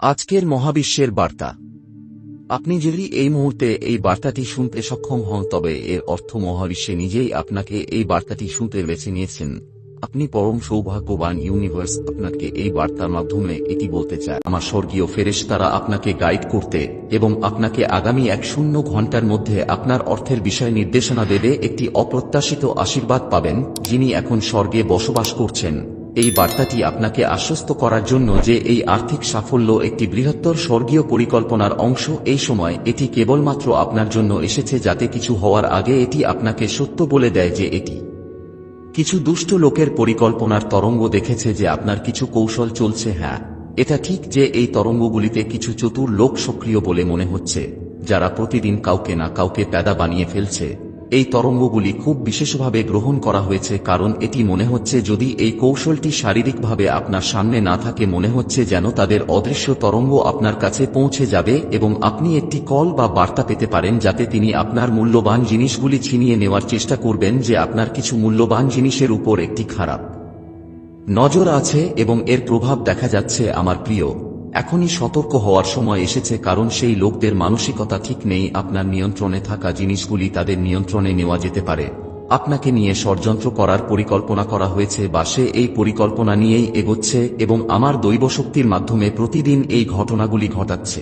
আজকের মহাবিশ্বের বার্তা। আপনি যদি এই মুহূর্তে এই বার্তাটি শুনতে সক্ষম হন, তবে এর অর্থ মহাবিশ্বে নিজেই আপনাকে এই বার্তাটি শুনতে বেছে নিয়েছেন। আপনি পরম সৌভাগ্যবান ইউনিভার্স আপনাকে এই বার্তার মাধ্যমে এটি বলতে চায়। আমার স্বর্গীয় ফেরেশ তারা আপনাকে গাইড করতে এবং আপনাকে আগামী এক শূন্য ঘণ্টার মধ্যে আপনার অর্থের বিষয়ে নির্দেশনা দেবে একটি অপ্রত্যাশিত আশীর্বাদ পাবেন, যিনি এখন স্বর্গে বসবাস করছেন। এই বার্তাটি আপনাকে আশ্বস্ত করার জন্য যে এই আর্থিক সাফল্য একটি বৃহত্তর স্বর্গীয় পরিকল্পনার অংশ, এই সময় এটি কেবলমাত্র আপনার জন্য এসেছে যাতে কিছু হওয়ার আগে এটি আপনাকে সত্য বলে দেয় যে এটি কিছু দুষ্ট লোকের পরিকল্পনার তরঙ্গ দেখেছে যে আপনার কিছু কৌশল চলছে হ্যাঁ এটা ঠিক যে এই তরঙ্গগুলিতে কিছু চতুর লোক সক্রিয় বলে মনে হচ্ছে, যারা প্রতিদিন কাউকে না কাউকে প্যাদা বানিয়ে ফেলছে। এই তরঙ্গগুলি খুব বিশেষভাবে গ্রহণ করা হয়েছে কারণ এটি মনে হচ্ছে যদি এই কৌশলটি শারীরিকভাবে আপনার সামনে না থাকে মনে হচ্ছে যেন তাদের অদৃশ্য তরঙ্গ আপনার কাছে পৌঁছে যাবে এবং আপনি একটি কল বা বার্তা পেতে পারেন যাতে তিনি আপনার মূল্যবান জিনিসগুলি ছিনিয়ে নেওয়ার চেষ্টা করবেন যে আপনার কিছু মূল্যবান জিনিসের উপর একটি খারাপ নজর আছে এবং এর প্রভাব দেখা যাচ্ছে, আমার প্রিয়। এখনই সতর্ক হওয়ার সময় এসেছে কারণ সেই লোকদের মানসিকতা ঠিক নেই, আপনার নিয়ন্ত্রণে থাকা জিনিসগুলি তাদের নিয়ন্ত্রণে নেওয়া যেতে পারে। আপনাকে নিয়ে ষড়যন্ত্র করার পরিকল্পনা করা হয়েছে বা সে এই পরিকল্পনা নিয়েই এগোচ্ছে এবং আমার দৈব শক্তির মাধ্যমে প্রতিদিন এই ঘটনাগুলি ঘটাচ্ছে।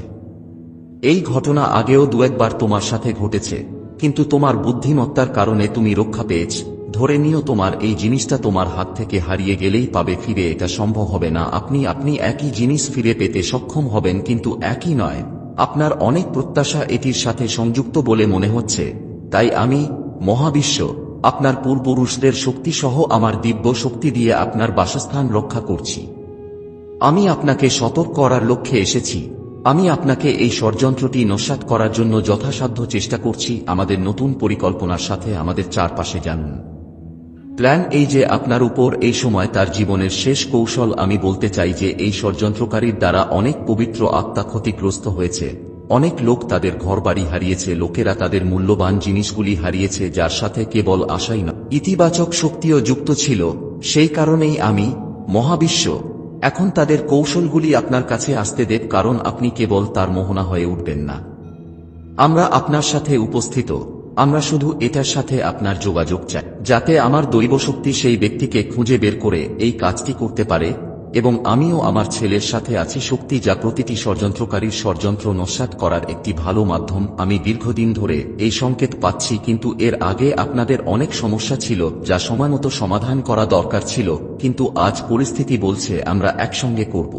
এই ঘটনা আগেও দু একবার তোমার সাথে ঘটেছে, কিন্তু তোমার বুদ্ধিমত্তার কারণে তুমি রক্ষা পেয়েছ। ধরে নিও তোমার এই জিনিসটা তোমার হাত থেকে হারিয়ে গেলেই পাবে, ফিরে এটা সম্ভব হবে না। আপনি আপনি একই জিনিস ফিরে পেতে সক্ষম হবেন, কিন্তু একই নয়। আপনার অনেক প্রত্যাশা এটির সাথে সংযুক্ত বলে মনে হচ্ছে। তাই আমি, মহাবিশ্ব, আপনার পূর্বপুরুষদের শক্তি সহ আমার দিব্য শক্তি দিয়ে আপনার বাসস্থান রক্ষা করছি। আমি আপনাকে সতর্ক করার লক্ষ্যে এসেছি। আমি আপনাকে এই ষড়যন্ত্রটি নস্যাৎ করার জন্য যথাসাধ্য চেষ্টা করছি। আমাদের নতুন পরিকল্পনার সাথে আমাদের চারপাশে জানুন প্ল্যান এই যে আপনার উপর এই সময় তার জীবনের শেষ কৌশল আমি বলতে চাই যে এই ষড়যন্ত্রকারীর দ্বারা অনেক পবিত্র আত্মা ক্ষতিগ্রস্ত হয়েছে। অনেক লোক তাদের ঘরবাড়ি হারিয়েছে, লোকেরা তাদের মূল্যবান জিনিসগুলি হারিয়েছে যার সাথে কেবল আশাই না। ইতিবাচক শক্তিও যুক্ত ছিল। সেই কারণেই আমি, মহাবিশ্ব, এখন তাদের কৌশলগুলি আপনার কাছে আসতে দেব কারণ আপনি কেবল তার মোহনা হয়ে উঠবেন না। আমরা আপনার সাথে উপস্থিত। আমরা শুধু এটার সাথে আপনার যোগাযোগ চাই, যাতে আমার দৈব শক্তি সেই ব্যক্তিকে খুঁজে বের করে এই কাজটি করতে পারে, এবং আমিও আমার ছেলের সাথে আছি শক্তি যা প্রতিটি ষড়যন্ত্রকারীর ষড়যন্ত্র নস্যাৎ করার একটি ভালো মাধ্যম। আমি দীর্ঘদিন ধরে এই সংকেত পাচ্ছি, কিন্তু এর আগে আপনাদের অনেক সমস্যা ছিল, যা সময়মতো সমাধান করা দরকার ছিল, কিন্তু আজ পরিস্থিতি বলছে আমরা একসঙ্গে করব।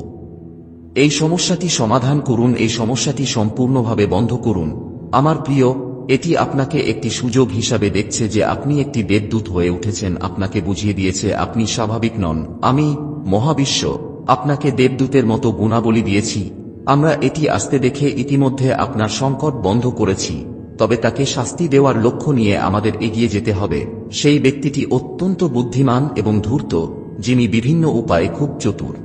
এই সমস্যাটি সমাধান করুন, এই সমস্যাটি সম্পূর্ণভাবে বন্ধ করুন। আমার প্রিয় এটি আপনাকে একটি সুযোগ হিসাবে দেখছে যে আপনি একটি দেবদূত হয়ে উঠেছেন। আপনাকে বুঝিয়ে দিয়েছে, আপনি স্বাভাবিক নন। আমি, মহাবিশ্ব, আপনাকে দেবদূতের মতো গুণাবলী দিয়েছি। আমরা এটি আসতে দেখে ইতিমধ্যে আপনার সংকট বন্ধ করেছি। তবে তাকে শাস্তি দেওয়ার লক্ষ্য নিয়ে আমাদের এগিয়ে যেতে হবে। সেই ব্যক্তিটি অত্যন্ত বুদ্ধিমান এবং ধূর্ত, যিনি বিভিন্ন উপায়ে খুব চতুর।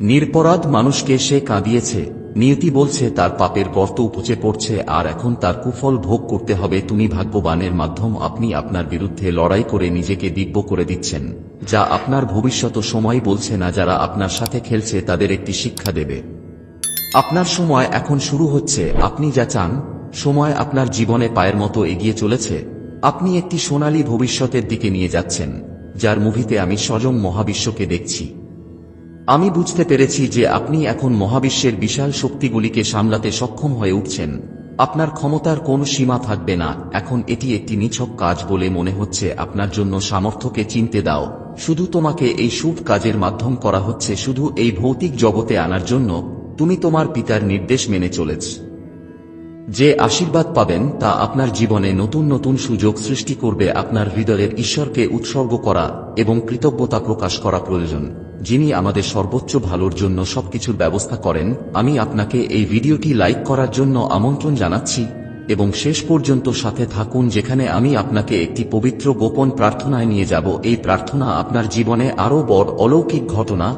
নিরপরাধ মানুষকে সে কাঁদিয়েছে। নিয়তি বলছে, তার পাপের গর্ত উপচে পড়ছে, আর এখন তার কুফল ভোগ করতে হবে। তুমি ভাগ্যবানের মাধ্যম আপনি আপনার বিরুদ্ধে লড়াই করে নিজেকে দিব্য করে দিচ্ছেন, যা আপনার ভবিষ্যৎ সময় বলছে না, যারা আপনার সাথে খেলছে তাদের একটি শিক্ষা দেবে। আপনার সময় এখন শুরু হচ্ছে। আপনি যা চান, সময় আপনার জীবনে পায়ের মতো এগিয়ে চলেছে। আপনি একটি সোনালী ভবিষ্যতের দিকে নিয়ে যাচ্ছেন, যার মুভিতে আমি স্বয়ং মহাবিশ্বকে দেখছি। আমি বুঝতে পেরেছি যে আপনি এখন মহাবিশ্বের বিশাল শক্তিগুলিকে সামলাতে সক্ষম হয়ে উঠছেন। আপনার ক্ষমতার কোনো সীমা থাকবে না। এখন এটি একটি নিছক কাজ বলে মনে হচ্ছে। আপনার জন্য সামর্থ্যকে চিনতে দাও। শুধু তোমাকে এই শুভ কাজের মাধ্যম করা হচ্ছে। শুধু এই ভৌতিক জগতে আনার জন্য তুমি তোমার পিতার নির্দেশ মেনে চলেছ। যে আশীর্বাদ পাবেন, তা আপনার জীবনে নতুন নতুন সুযোগ সৃষ্টি করবে। আপনার হৃদয়ের ঈশ্বরকে উৎসর্গ করা এবং কৃতজ্ঞতা প্রকাশ করা প্রয়োজন। যিনি আমাদের সর্বোচ্চ ভালোর জন্য সবকিছুর ব্যবস্থা করেন, আমি আপনাকে এই ভিডিওটি লাইক করার জন্য আমন্ত্রণ জানাচ্ছি, এবং শেষ পর্যন্ত সাথে থাকুন যেখানে আমি আপনাকে একটি পবিত্র গোপন প্রার্থনায় নিয়ে যাব। এই প্রার্থনা আপনার জীবনে আরও বড় অলৌকিক ঘটনা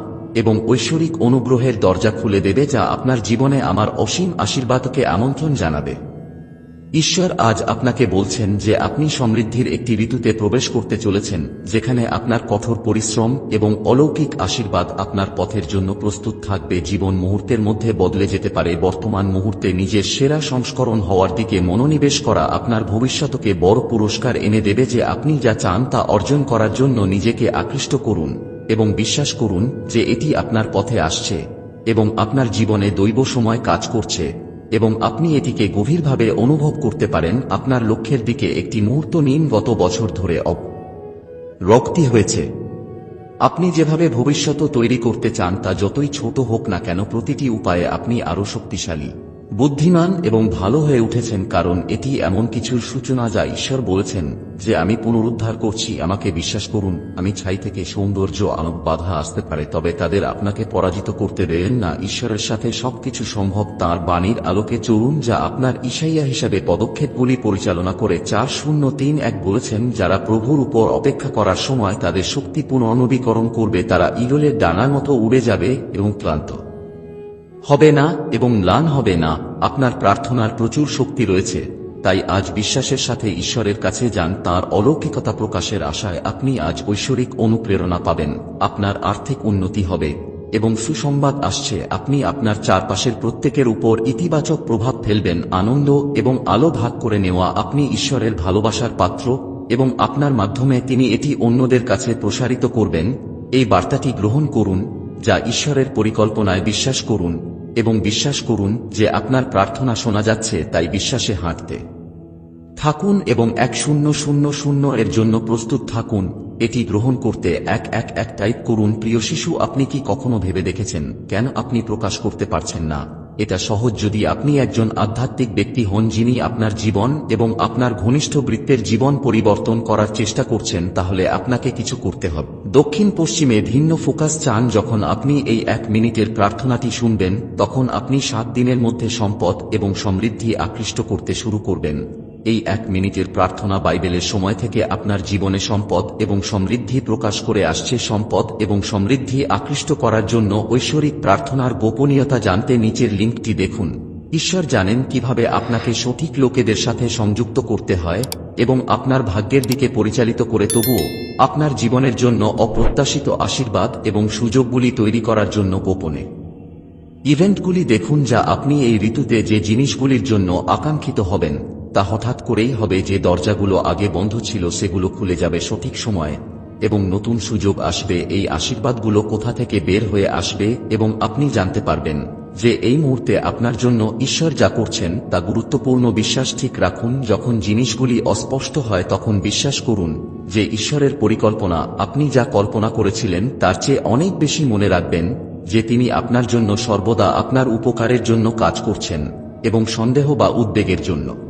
এবং ঐশ্বরিক অনুগ্রহের দরজা খুলে দেবে যা আপনার জীবনে আমার অসীম আশীর্বাদকে আমন্ত্রণ জানাবে। ঈশ্বর আজ আপনাকে বলছেন যে আপনি সমৃদ্ধির একটি ঋতুতে প্রবেশ করতে চলেছেন, যেখানে আপনার কঠোর পরিশ্রম এবং অলৌকিক আশীর্বাদ আপনার পথের জন্য প্রস্তুত থাকবে। জীবন মুহূর্তের মধ্যে বদলে যেতে পারে। বর্তমান মুহূর্তে নিজের সেরা সংস্করণ হওয়ার দিকে মনোনিবেশ করা আপনার ভবিষ্যতকে বড় পুরস্কার এনে দেবে যে আপনি যা চান তা অর্জন করার জন্য নিজেকে আকৃষ্ট করুন এবং বিশ্বাস করুন যে এটি আপনার পথে আসছে এবং আপনার জীবনে দৈব সময় কাজ করছে। এবং আপনি এটিকে গভীরভাবে অনুভব করতে পারেন আপনার লক্ষ্যের দিকে একটি মুহূর্ত নিন গত বছর ধরে অব রক্তি হয়েছে। আপনি যেভাবে ভবিষ্যত তৈরি করতে চান তা যতই ছোট হোক না কেন প্রতিটি উপায়ে আপনি আরও শক্তিশালী। বুদ্ধিমান এবং ভালো হয়ে উঠেছেন কারণ এটি এমন কিছুর সূচনা যা ঈশ্বর বলেছেন যে আমি পুনরুদ্ধার করছি, আমাকে বিশ্বাস করুন, আমি ছাই থেকে সৌন্দর্য আলোক বাধা আসতে পারে, তবে তাদের আপনাকে পরাজিত করতে দেন না। ঈশ্বরের সাথে সবকিছু সম্ভব, তার বাণীর আলোকে চলুন, যা আপনার ইসাইয়া হিসাবে পদক্ষেপগুলি পরিচালনা করে। চার শূন্য তিন এক বলেছেন, যারা প্রভুর উপর অপেক্ষা করার সময় তাদের শক্তি পুনর্নবীকরণ করবে, তারা ইগলের ডানার মতো উড়ে যাবে এবং ক্লান্ত। হবে না এবং ম্লান হবে না, আপনার প্রার্থনার প্রচুর শক্তি রয়েছে, তাই আজ বিশ্বাসের সাথে ঈশ্বরের কাছে যান, তার অলৌকিকতা প্রকাশের আশায় আপনি আজ ঐশ্বরিক অনুপ্রেরণা পাবেন, আপনার আর্থিক উন্নতি হবে, এবং সুসংবাদ আসছে, আপনি আপনার চারপাশের প্রত্যেকের উপর ইতিবাচক প্রভাব ফেলবেন, আনন্দ এবং আলো ভাগ করে নেওয়া আপনি ঈশ্বরের ভালোবাসার পাত্র, এবং আপনার মাধ্যমে তিনি এটি অন্যদের কাছে প্রসারিত করবেন, এই বার্তাটি গ্রহণ করুন, যা ঈশ্বরের পরিকল্পনায় বিশ্বাস করুন। এবং বিশ্বাস করুন যে আপনার প্রার্থনা শোনা যাচ্ছে, তাই বিশ্বাসে হাঁটতে থাকুন এবং এক শূন্য শূন্য শূন্য এর জন্য প্রস্তুত থাকুন। এটি গ্রহণ করতে এক এক এক টাইপ করুন। প্রিয় শিশু, আপনি কি কখনো ভেবে দেখেছেন? কেন আপনি প্রকাশ করতে পারছেন না? এটা সহজ যদি আপনি একজন আধ্যাত্মিক ব্যক্তি হন যিনি আপনার জীবন এবং আপনার ঘনিষ্ঠ বৃত্তের জীবন পরিবর্তন করার চেষ্টা করছেন, তাহলে আপনাকে কিছু করতে হবে। দক্ষিণ পশ্চিমে ভিন্ন ফোকাস চান যখন আপনি এই এক মিনিটের প্রার্থনাটি শুনবেন, তখন আপনি সাত দিনের মধ্যে সম্পদ এবং সমৃদ্ধি আকৃষ্ট করতে শুরু করবেন। এই এক মিনিটের প্রার্থনা বাইবেলের সময় থেকে আপনার জীবনে সম্পদ এবং সমৃদ্ধি প্রকাশ করে আসছে সম্পদ এবং সমৃদ্ধি আকৃষ্ট করার জন্য ঐশ্বরিক প্রার্থনার গোপনীয়তা জানতে নিচের লিঙ্কটি দেখুন। ঈশ্বর জানেন কীভাবে আপনাকে সঠিক লোকেদের সাথে সংযুক্ত করতে হয় এবং আপনার ভাগ্যের দিকে পরিচালিত করে, তবুও আপনার জীবনের জন্য অপ্রত্যাশিত আশীর্বাদ এবং সুযোগগুলি তৈরি করার জন্য গোপনে। ইভেন্টগুলি দেখুন যা আপনি এই ঋতুতে যে জিনিসগুলির জন্য আকাঙ্ক্ষিত হবেন। তা হঠাৎ করেই হবে যে দরজাগুলো আগে বন্ধ ছিল সেগুলো খুলে যাবে সঠিক সময়ে। এবং নতুন সুযোগ আসবে, এই আশীর্বাদগুলো কোথা থেকে বের হয়ে আসবে এবং আপনি জানতে পারবেন যে এই মুহূর্তে আপনার জন্য ঈশ্বর যা করছেন তা গুরুত্বপূর্ণ বিশ্বাস ঠিক রাখুন, যখন জিনিসগুলি অস্পষ্ট হয় তখন বিশ্বাস করুন যে ঈশ্বরের পরিকল্পনা, আপনি যা কল্পনা করেছিলেন তার চেয়ে অনেক বেশি মনে রাখবেন যে তিনি আপনার জন্য সর্বদা আপনার উপকারের জন্য কাজ করছেন এবং সন্দেহ বা উদ্বেগের জন্য।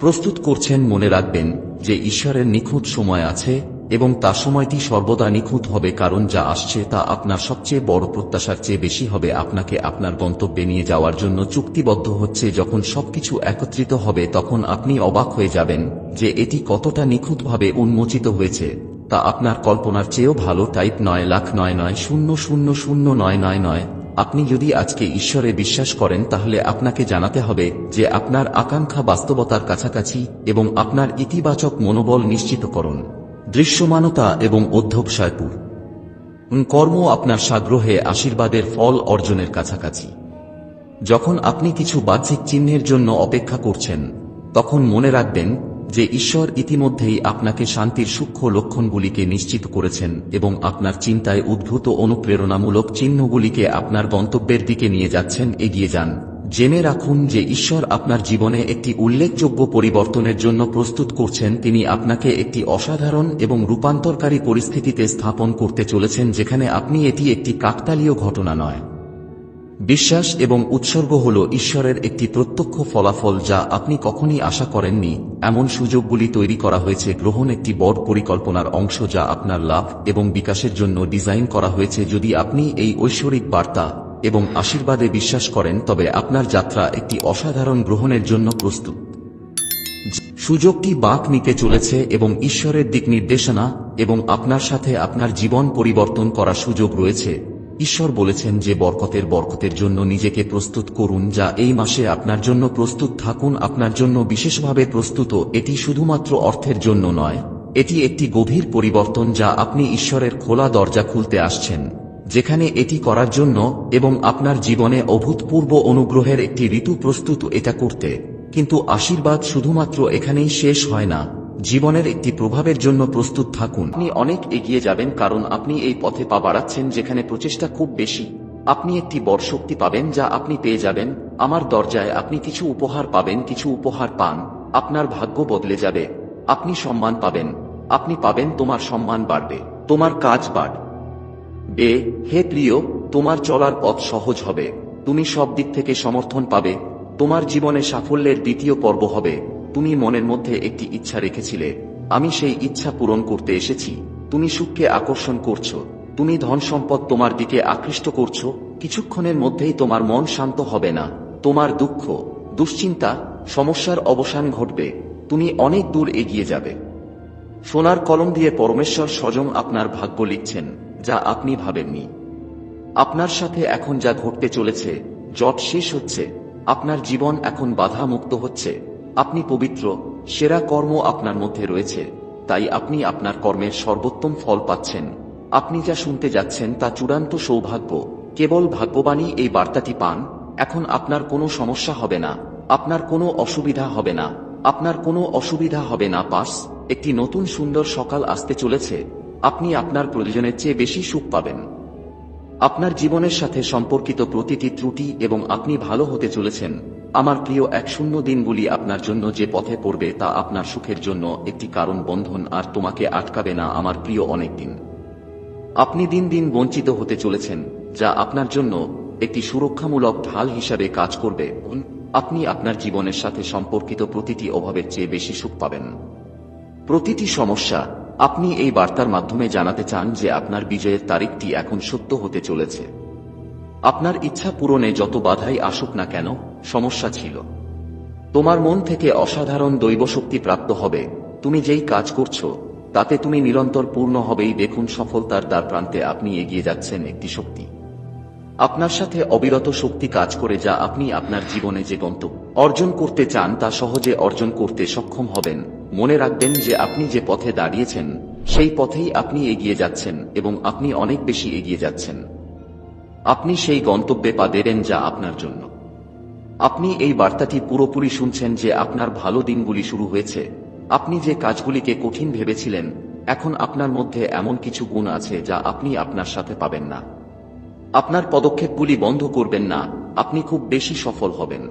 প্রস্তুত করছেন মনে রাখবেন যে ঈশ্বরের নিখুঁত সময় আছে এবং তা সময়টি সর্বদা নিখুঁত হবে কারণ যা আসছে তা আপনার সবচেয়ে বড় প্রত্যাশার চেয়ে বেশি হবে। আপনাকে আপনার গন্তব্যে নিয়ে যাওয়ার জন্য চুক্তিবদ্ধ হচ্ছে। যখন সবকিছু একত্রিত হবে, তখন আপনি অবাক হয়ে যাবেন যে এটি কতটা নিখুঁতভাবে উন্মোচিত হয়েছে। তা আপনার কল্পনার চেয়েও ভালো। টাইপ নয়, লাখ নয় নয়, শূন্য শূন্য শূন্য নয় নয় নয়। আপনি যদি আজকে ঈশ্বরে বিশ্বাস করেন, তাহলে আপনাকে জানাতে হবে যে আপনার আকাঙ্ক্ষা বাস্তবতার কাছাকাছি এবং আপনার ইতিবাচক মনোবল নিশ্চিতকরণ দৃশ্যমানতা এবং অধ্যবসায়পুর। কর্ম আপনার সাগ্রহে আশীর্বাদের ফল অর্জনের কাছাকাছি। যখন আপনি কিছু বাহ্যিক চিহ্নের জন্য অপেক্ষা করছেন, তখন মনে রাখবেন যে ঈশ্বর ইতিমধ্যেই আপনাকে শান্তির সূক্ষ্ম লক্ষণগুলিকে নিশ্চিত করেছেন এবং আপনার চিন্তায় উদ্ভূত অনুপ্রেরণামূলক চিহ্নগুলিকে আপনার গন্তব্যের দিকে নিয়ে যাচ্ছেন, এগিয়ে যান। জেনে রাখুন যে ঈশ্বর আপনার জীবনে একটি উল্লেখযোগ্য পরিবর্তনের জন্য প্রস্তুত করছেন। তিনি আপনাকে একটি অসাধারণ এবং রূপান্তরকারী পরিস্থিতিতে স্থাপন করতে চলেছেন, যেখানে আপনি এটি একটি কাকতালীয় ঘটনা নয়। বিশ্বাস এবং উৎসর্গ হল ঈশ্বরের একটি প্রত্যক্ষ ফলাফল যা আপনি কখনই আশা করেননি। এমন সুযোগগুলি তৈরি করা হয়েছে গ্রহণ একটি বড় পরিকল্পনার অংশ যা আপনার লাভ এবং বিকাশের জন্য ডিজাইন করা হয়েছে যদি আপনি এই ঐশ্বরিক বার্তা এবং আশীর্বাদে বিশ্বাস করেন, তবে আপনার যাত্রা একটি অসাধারণ গ্রহণের জন্য প্রস্তুত। সুযোগটি বাঁক নিতে চলেছে এবং ঈশ্বরের দিক নির্দেশনা এবং আপনার সাথে আপনার জীবন পরিবর্তন করার সুযোগ রয়েছে। ঈশ্বর বলেছেন যে বরকতের বরকতের জন্য নিজেকে প্রস্তুত করুন, যা এই মাসে আপনার জন্য প্রস্তুত থাকুন, আপনার জন্য বিশেষভাবে প্রস্তুত, এটি শুধুমাত্র অর্থের জন্য নয়। এটি একটি গভীর পরিবর্তন, যা আপনি ঈশ্বরের খোলা দরজা খুলতে আসছেন, যেখানে এটি করার জন্য এবং আপনার জীবনে অভূতপূর্ব অনুগ্রহের একটি ঋতু প্রস্তুত এটা করতে। কিন্তু আশীর্বাদ শুধুমাত্র এখানেই শেষ হয় না। জীবনের একটি প্রভাবের জন্য প্রস্তুত থাকুন। আপনি অনেক এগিয়ে যাবেন কারণ আপনি এই পথে পা বাড়াচ্ছেন যেখানে প্রচেষ্টা খুব বেশি। আপনি একটি বড় শক্তি পাবেন যা আপনি পেয়ে যাবেন। আমার দরজায় আপনি কিছু উপহার পাবেন, কিছু উপহার পান। আপনার ভাগ্য বদলে যাবে। আপনি সম্মান পাবেন। আপনি পাবেন, তোমার সম্মান বাড়বে। তোমার কাজ বাড়বে বে হে প্রিয়, তোমার চলার পথ সহজ হবে। তুমি সব দিক থেকে সমর্থন পাবে। তোমার জীবনে সাফল্যের দ্বিতীয় পর্ব হবে। তুমি মনের মধ্যে একটি ইচ্ছা রেখেছিলে। আমি সেই ইচ্ছা পূরণ করতে এসেছি। তুমি সুখকে আকর্ষণ করছ। তুমি ধন সম্পদ তোমার দিকে আকৃষ্ট করছ। কিছুক্ষণের মধ্যেই তোমার মন শান্ত হবে না। তোমার দুঃখ, দুশ্চিন্তা, সমস্যার অবসান ঘটবে। তুমি অনেক দূর এগিয়ে যাবে। সোনার কলম দিয়ে পরমেশ্বর স্বয়ং আপনার ভাগ্য লিখছেন, যা আপনি ভাবেননি। আপনার সাথে এখন যা ঘটতে চলেছে, জট শেষ হচ্ছে। আপনার জীবন এখন বাধা মুক্ত হচ্ছে। আপনি পবিত্র, সেরা কর্ম আপনার মধ্যে রয়েছে, তাই আপনি আপনার কর্মের সর্বোত্তম ফল পাচ্ছেন। আপনি যা শুনতে যাচ্ছেন তা চূড়ান্ত সৌভাগ্য, কেবল ভাগ্যবাণী এই বার্তাটি পান, এখন আপনার কোনো সমস্যা হবে না, আপনার কোনো অসুবিধা হবে না, আপনার কোনো অসুবিধা হবে না পাস একটি নতুন সুন্দর সকাল আসতে চলেছে, আপনি আপনার প্রয়োজনের চেয়ে বেশি সুখ পাবেন। আপনার জীবনের সাথে সম্পর্কিত প্রতিটি ত্রুটি এবং আপনি ভালো হতে চলেছেন আমার প্রিয় এক শূন্য দিনগুলি আপনার জন্য যে পথে পড়বে তা আপনার সুখের জন্য একটি কারণ বন্ধন আর তোমাকে আটকাবে না আমার প্রিয় অনেক দিন। আপনি দিন দিন বঞ্চিত হতে চলেছেন, যা আপনার জন্য একটি সুরক্ষামূলক ঢাল হিসাবে কাজ করবে। আপনি আপনার জীবনের সাথে সম্পর্কিত প্রতিটি অভাবের চেয়ে বেশি সুখ পাবেন। প্রতিটি সমস্যা আপনি এই বার্তার মাধ্যমে জানাতে চান যে আপনার বিজয়ের তারিখটি এখন সত্য হতে চলেছে। আপনার ইচ্ছা পূরণে যত বাধাই আসুক না কেন, সমস্যা ছিল। তোমার মন থেকে অসাধারণ দৈবশক্তি প্রাপ্ত হবে। তুমি যেই কাজ করছ, তাতে তুমি নিরন্তর পূর্ণ হবেই। দেখুন সফলতার দ্বার প্রান্তে আপনি এগিয়ে যাচ্ছেন একটি শক্তি। আপনার সাথে অবিরত শক্তি কাজ করে যা আপনি আপনার জীবনে যে গন্তব্য অর্জন করতে চান, তা সহজে অর্জন করতে সক্ষম হবেন। মনে রাখবেন যে আপনি যে পথে দাঁড়িয়েছেন, সেই পথেই আপনি এগিয়ে যাচ্ছেন এবং আপনি অনেক বেশি এগিয়ে যাচ্ছেন। আপনি সেই গন্তব্যে পা দেবেন যা আপনার জন্য। আপনি এই বার্তাটি পুরোপুরি শুনছেন যে আপনার ভালো দিনগুলি শুরু হয়েছে। আপনি যে কাজগুলিকে কঠিন ভেবেছিলেন, এখন আপনার মধ্যে এমন কিছু গুণ আছে যা আপনি আপনার সাথে পাবেন না। আপনার পদক্ষেপগুলি বন্ধ করবেন না, আপনি খুব বেশি সফল হবেন।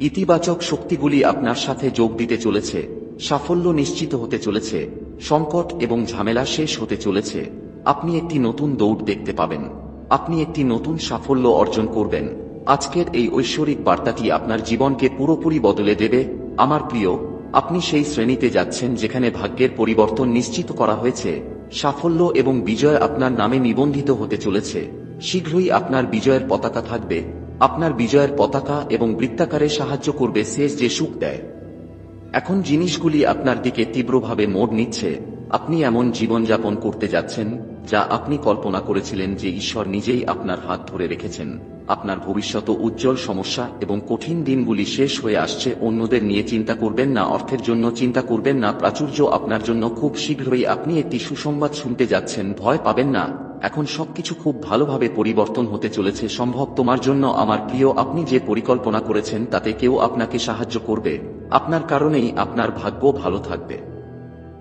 ইতিবাচক শক্তিগুলি আপনার সাথে যোগ দিতে চলেছে, সাফল্য নিশ্চিত হতে চলেছে, সংকট এবং ঝামেলা শেষ হতে চলেছে। আপনি একটি নতুন দৌড় দেখতে পাবেন। আপনি একটি নতুন সাফল্য অর্জন করবেন। আজকের এই ঐশ্বরিক বার্তাটি আপনার জীবনকে পুরোপুরি বদলে দেবে। আমার প্রিয়, আপনি সেই শ্রেণীতে যাচ্ছেন যেখানে ভাগ্যের পরিবর্তন নিশ্চিত করা হয়েছে। সাফল্য এবং বিজয় আপনার নামে নিবন্ধিত হতে চলেছে। শীঘ্রই আপনার বিজয়ের পতাকা থাকবে। আপনার বিজয়ের পতাকা এবং বৃত্তাকারে সাহায্য করবে শেষ যে সুখ দেয়। এখন জিনিসগুলি আপনার দিকে তীব্রভাবে মোড় নিচ্ছে। আপনি এমন জীবনযাপন করতে যাচ্ছেন যা আপনি কল্পনা করেছিলেন যে ঈশ্বর নিজেই আপনার হাত ধরে রেখেছেন। আপনার ভবিষ্যৎ উজ্জ্বল সমস্যা এবং কঠিন দিনগুলি শেষ হয়ে আসছে, অন্যদের নিয়ে চিন্তা করবেন না, অর্থের জন্য চিন্তা করবেন না, প্রাচুর্য আপনার জন্য খুব শীঘ্রই আপনি একটি সুসংবাদ শুনতে যাচ্ছেন, ভয় পাবেন না। এখন সবকিছু খুব ভালোভাবে পরিবর্তন হতে চলেছে, সম্ভব তোমার জন্য। আমার প্রিয়, আপনি যে পরিকল্পনা করেছেন, তাতে কেউ আপনাকে সাহায্য করবে। আপনার কারণেই আপনার ভাগ্য ভালো থাকবে।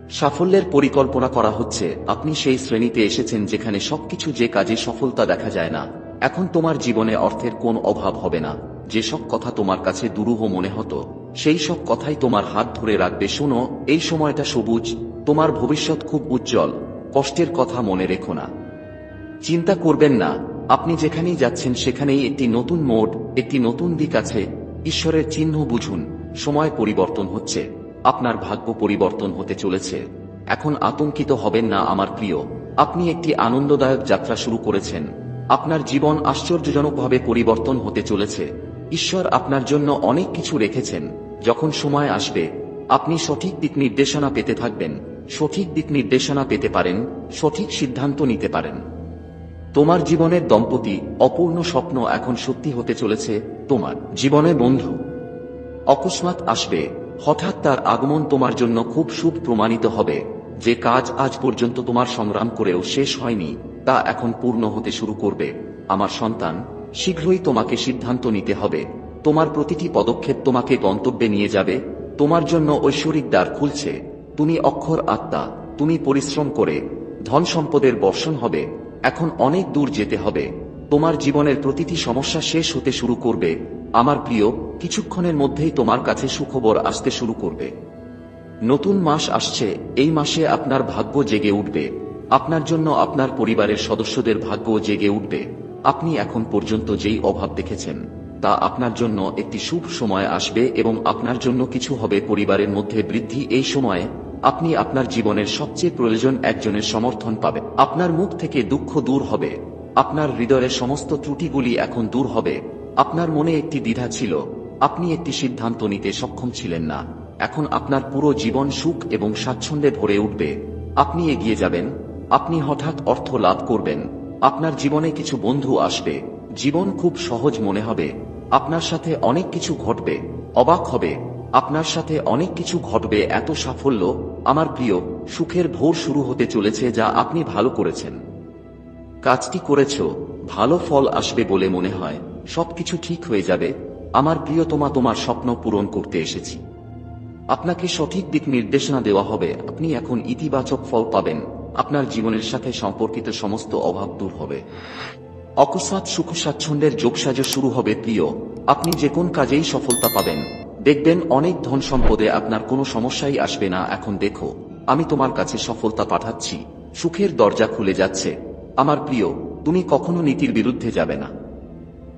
সাফল্যের পরিকল্পনা করা হচ্ছে। আপনি সেই শ্রেণীতে এসেছেন যেখানে সবকিছু যে কাজে সফলতা দেখা যায় না। এখন তোমার জীবনে অর্থের কোন অভাব হবে না। যেসব কথা তোমার কাছে দুরূহ মনে হতো, সেই সব কথাই তোমার হাত ধরে রাখবে। শোনো, এই সময়টা সবুজ, তোমার ভবিষ্যৎ খুব উজ্জ্বল, কষ্টের কথা মনে রেখো না। চিন্তা করবেন না, আপনি যেখানেই যাচ্ছেন সেখানেই একটি নতুন মোড, একটি নতুন দিক আছে। ঈশ্বরের চিহ্ন বুঝুন, সময় পরিবর্তন হচ্ছে। আপনার ভাগ্য পরিবর্তন হতে চলেছে। এখন আতঙ্কিত হবেন না আমার প্রিয়। আপনি একটি আনন্দদায়ক যাত্রা শুরু করেছেন। আপনার জীবন আশ্চর্যজনকভাবে পরিবর্তন হতে চলেছে। ঈশ্বর আপনার জন্য অনেক কিছু রেখেছেন। যখন সময় আসবে, আপনি সঠিক দিক নির্দেশনা পেতে থাকবেন। সঠিক দিক নির্দেশনা পেতে পারেন, সঠিক সিদ্ধান্ত নিতে পারেন। তোমার জীবনের দম্পতি অপূর্ণ স্বপ্ন এখন সত্যি হতে চলেছে তোমার। জীবনে বন্ধু, অকস্মাৎ আসবে হঠাৎ তার আগমন তোমার জন্য খুব শুভ প্রমাণিত হবে। যে কাজ আজ পর্যন্ত তোমার সংগ্রাম করেও শেষ হয়নি, তা এখন পূর্ণ হতে শুরু করবে। আমার সন্তান, শীঘ্রই তোমাকে সিদ্ধান্ত নিতে হবে। তোমার প্রতিটি পদক্ষেপ তোমাকে গন্তব্যে নিয়ে যাবে। তোমার জন্য ঐশ্বরিক দ্বার খুলছে। তুমি অক্ষর আত্মা, তুমি পরিশ্রম করে। ধন সম্পদের বর্ষণ হবে। এখন অনেক দূর যেতে হবে। তোমার জীবনের প্রতিটি সমস্যা শেষ হতে শুরু করবে। আমার প্রিয়, কিছুক্ষণের মধ্যেই তোমার কাছে সুখবর আসতে শুরু করবে। নতুন মাস আসছে, এই মাসে আপনার ভাগ্য জেগে উঠবে। আপনার জন্য আপনার পরিবারের সদস্যদের ভাগ্য জেগে উঠবে। আপনি এখন পর্যন্ত যেই অভাব দেখেছেন, তা আপনার জন্য একটি শুভ সময় আসবে এবং আপনার জন্য কিছু হবে পরিবারের মধ্যে বৃদ্ধি। এই সময়ে আপনি আপনার জীবনের সবচেয়ে প্রয়োজন একজনের সমর্থন পাবেন আপনার মুখ থেকে দুঃখ দূর হবে। আপনার হৃদয়ের সমস্ত ত্রুটিগুলি এখন দূর হবে। আপনার মনে একটি দ্বিধা ছিল, আপনি একটি সিদ্ধান্ত নিতে সক্ষম ছিলেন না। এখন আপনার পুরো জীবন সুখ এবং স্বাচ্ছন্দ্যে ভরে উঠবে। আপনি এগিয়ে যাবেন, আপনি হঠাৎ অর্থ লাভ করবেন। আপনার জীবনে কিছু বন্ধু আসবে, জীবন খুব সহজ মনে হবে। আপনার সাথে অনেক কিছু ঘটবে, অবাক হবে। আপনার সাথে অনেক কিছু ঘটবে, এত সাফল্য। আমার প্রিয়, সুখের ভোর শুরু হতে চলেছে যা আপনি ভালো করেছেন। কাজটি করেছ, ভালো ফল আসবে বলে মনে হয়। সবকিছু ঠিক হয়ে যাবে। আমার প্রিয়তমা তোমার স্বপ্ন পূরণ করতে এসেছি। আপনাকে সঠিক দিক নির্দেশনা দেওয়া হবে। আপনি এখন ইতিবাচক ফল পাবেন। আপনার জীবনের সাথে সম্পর্কিত সমস্ত অভাব দূর হবে। অকস্মাৎ সুখ স্বাচ্ছন্দ্যের যোগসাজ শুরু হবে, প্রিয়। আপনি যে কোন কাজেই সফলতা পাবেন। দেখবেন অনেক ধন সম্পদে আপনার কোনো সমস্যাই আসবে না। এখন দেখো, আমি তোমার কাছে সফলতা পাঠাচ্ছি। সুখের দরজা খুলে যাচ্ছে। আমার প্রিয়, তুমি কখনো নীতির বিরুদ্ধে যাবে না।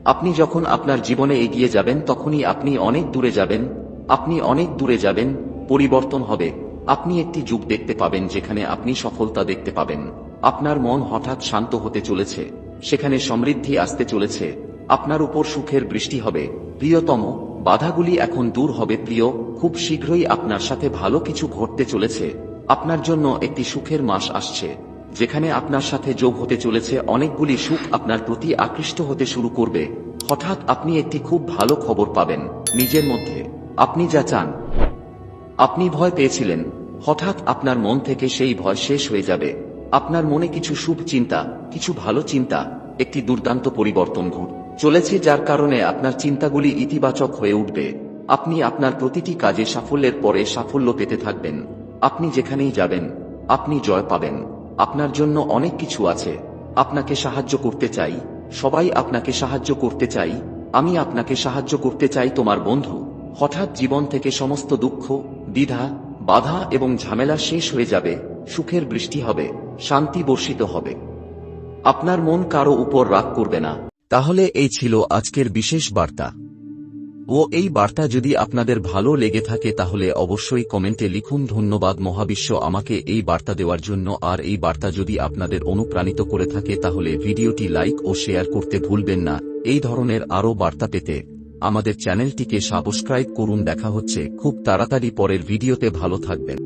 আপনি যখন আপনার জীবনে এগিয়ে যাবেন, তখনই আপনি অনেক দূরে যাবেন। আপনি অনেক দূরে যাবেন, পরিবর্তন হবে। আপনি একটি যুগ দেখতে পাবেন, যেখানে আপনি সফলতা দেখতে পাবেন। আপনার মন হঠাৎ শান্ত হতে চলেছে। সেখানে সমৃদ্ধি আসতে চলেছে। আপনার উপর সুখের বৃষ্টি হবে। প্রিয়তম, বাধাগুলি এখন দূর হবে। প্রিয়, খুব শীঘ্রই আপনার সাথে ভালো কিছু ঘটতে চলেছে। আপনার জন্য একটি সুখের মাস আসছে। যেখানে আপনার সাথে যোগ হতে চলেছে, অনেকগুলি সুখ আপনার প্রতি আকৃষ্ট হতে শুরু করবে। হঠাৎ আপনি একটি খুব ভালো খবর পাবেন, নিজের মধ্যে। আপনি যা চান। আপনি ভয় পেয়েছিলেন। হঠাৎ আপনার মন থেকে সেই ভয় শেষ হয়ে যাবে। আপনার মনে কিছু শুভ চিন্তা, কিছু ভালো চিন্তা, একটি দুর্দান্ত পরিবর্তন ঘট চলেছে যার কারণে আপনার চিন্তাগুলি ইতিবাচক হয়ে উঠবে। আপনি আপনার প্রতিটি কাজে সাফল্যের পরে সাফল্য পেতে থাকবেন। আপনি যেখানেই যাবেন, আপনি জয় পাবেন। আপনার জন্য অনেক কিছু আছে। আপনাকে সাহায্য করতে চাই। সবাই আপনাকে সাহায্য করতে চাই। আমি আপনাকে সাহায্য করতে চাই তোমার বন্ধু। হঠাৎ জীবন থেকে সমস্ত দুঃখ, দ্বিধা, বাধা এবং ঝামেলা শেষ হয়ে যাবে। সুখের বৃষ্টি হবে। শান্তি বর্ষিত হবে। আপনার মন কারও উপর রাগ করবে না। তাহলে এই ছিল আজকের বিশেষ বার্তা। ও এই বার্তা যদি আপনাদের ভালো লেগে থাকে তাহলে অবশ্যই কমেন্টে লিখুন, ধন্যবাদ মহাবিশ্ব আমাকে এই বার্তা দেওয়ার জন্য। আর এই বার্তা যদি আপনাদের অনুপ্রাণিত করে থাকে তাহলে ভিডিওটি লাইক ও শেয়ার করতে ভুলবেন না। এই ধরনের আরও বার্তা পেতে আমাদের চ্যানেলটিকে সাবস্ক্রাইব করুন। দেখা হচ্ছে খুব তাড়াতাড়ি পরের ভিডিওতে। ভালো থাকবেন।